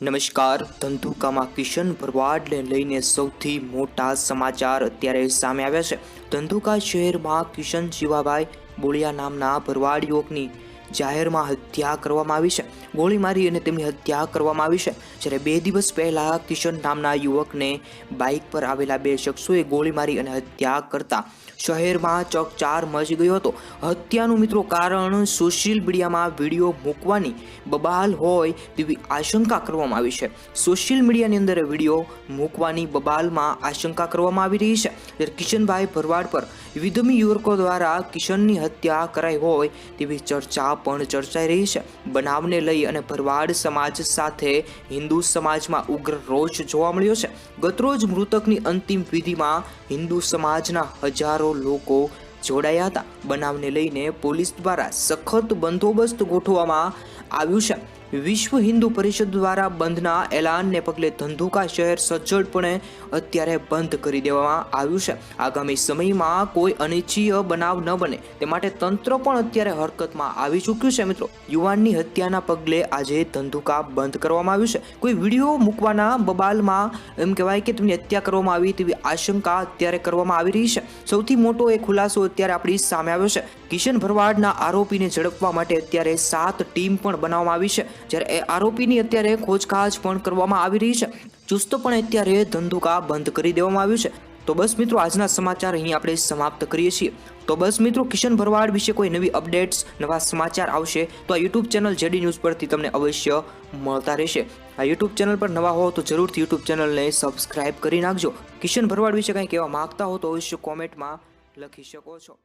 નમસ્કાર, ધંધુકામાં કિશન ભરવાડને લઈને સૌથી મોટા સમાચાર અત્યારે સામે આવ્યા છે. ધંધુકા શહેરમાં કિશન શિવાભાઈ બોળિયા નામના ભરવાડ યુવકની જાહેરમાં હત્યા કરવામાં આવી છે. ગોળી મારી અને તેમની હત્યા કરવામાં આવી છે. જ્યારે બે દિવસ પહેલાં કિશન નામના યુવકને બાઇક પર આવેલા બે શખ્સોએ ગોળી મારી અને હત્યા કરતા શહેરમાં ચકચાર મચી ગયો હતો. હત્યાનું મિત્રો કારણ સોશિયલ મીડિયામાં વીડિયો મૂકવાની બબાલ હોય તેવી આશંકા કરવામાં આવી છે. સોશિયલ મીડિયાની અંદર વીડિયો મૂકવાની બબાલમાં આશંકા કરવામાં આવી રહી છે. ત્યારે કિશનભાઈ ભરવાડ પર વિધમી યુવકો દ્વારા કિશનની હત્યા કરાઈ હોય તેવી ચર્ચા પણ ચર્ચાઈ રહી છે. બનાવને લઈ અને ભરવાડ સમાજ સાથે હિન્દુ સમાજમાં ઉગ્ર રોષ જોવા મળ્યો છે. ગતરોજ મૃતકની અંતિમ વિધિમાં હિન્દુ સમાજના હજારો લોકો જોડાયા હતા. બનાવને લઈને પોલીસ દ્વારા સખત બંદોબસ્ત ગોઠવવામાં આવ્યું છે. વિશ્વ હિન્દુ પરિષદ દ્વારા બંધના એલાનને પગલે ધંધુકા શહેર સજ્જડપણે અત્યારે બંધ કરી દેવામાં આવ્યું છે. આગામી સમયમાં કોઈ અનિચ્છીય બનાવ ન બને. તે માટે તંત્ર પણ અત્યારે હરકતમાં આવી ચૂક્યું છે મિત્રો. યુવાનની હત્યાના પગલે આજે ધંધુકા બંધ કરવામાં આવ્યું છે. કોઈ વીડિયો મૂકવાના બબાલમાં એમ કહેવાય કે તેમની હત્યા કરવામાં આવી તેવી આશંકા અત્યારે કરવામાં આવી રહી છે. સૌથી મોટો એ ખુલાસો અત્યારે આપણી સામે આવ્યો છે. કિશન ભરવાડના આરોપીને ઝડપવા માટે અત્યારે સાત ટીમ પણ બનાવવામાં આવી છે. જ્યારે એ આરોપીની અત્યારે ખોજખાજ પણ કરવામાં આવી રહી છે. ચુસ્તપણે અત્યારે ધંધુકા બંધ કરી દેવામાં આવ્યું છે. તો બસ મિત્રો, આજના સમાચાર અહીં આપણે સમાપ્ત કરીએ છીએ. તો બસ મિત્રો, કિશન ભરવાડ વિશે કોઈ નવી અપડેટ્સ, નવા સમાચાર આવશે તો આ યુટ્યુબ ચેનલ જેડી ન્યૂઝ પરથી તમને અવશ્ય મળતા રહેશે. આ યુટ્યુબ ચેનલ પર નવા હો તો જરૂરથી યુટ્યુબ ચેનલને સબસ્ક્રાઇબ કરી નાખજો. કિશન ભરવાડ વિશે કંઈ કહેવા માગતા હો તો અવશ્ય કોમેન્ટમાં લખી શકો છો.